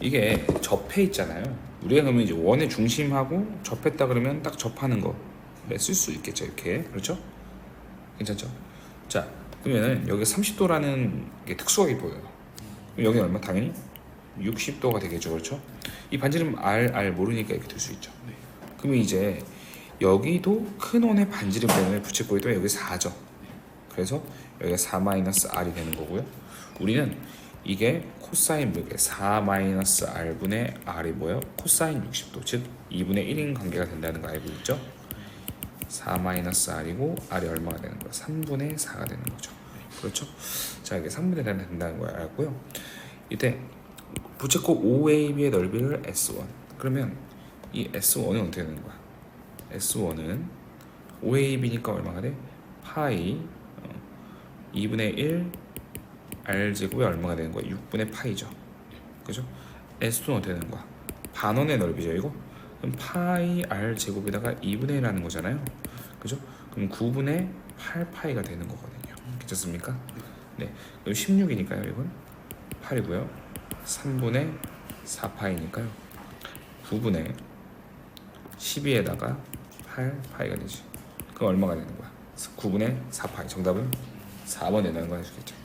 이게 접해 있잖아요. 우리가 그러면 이제 원의 중심하고 접했다 그러면 딱 접하는 거 쓸 수 있겠죠 이렇게 그렇죠? 괜찮죠? 자 그러면은 여기 30도라는 게 특수하게 보여요. 여기 얼마? 당연히 60도가 되겠죠, 그렇죠? 이 반지름 R R 모르니까 이렇게 될 수 있죠. 그러면 이제 여기도 큰 원의 반지름 때문에 부채꼴이 또 여기 4죠. 그래서 여기가 4 마이너스 R이 되는 거고요. 우리는 이게 코사인 몇개 4 마이너스 R분의 R이 뭐예요? 코사인 60도 즉 2분의 1인 관계가 된다는 거 알고 있죠? 4 마이너스 R이고 R이 얼마가 되는 거야? 3분의 4가 되는 거죠. 그렇죠? 자 이게 3분의 4가 된다는 걸 알고요. 이때 부채꼴 OAB의 넓이를 S1 그러면 이 S1은 어떻게 되는 거야? S1은 OAB니까 얼마가 돼? 파이 어, 2분의 1 R 제곱이 얼마가 되는 거야? 6분의 파이죠. 그죠? S2는 어떻게 되는 거야? 반원의 넓이죠, 이거? 그럼 파이 R 제곱에다가 2분의 1하는 거잖아요. 그죠? 그럼 9분의 8 파이가 되는 거거든요. 괜찮습니까? 네. 그럼 16이니까요, 이건 8이고요. 3분의 4 파이니까요. 9분의 12에다가 8 파이가 되지. 그럼 얼마가 되는 거야? 9분의 4 파이. 정답은 4번 된다는 거 해주겠죠.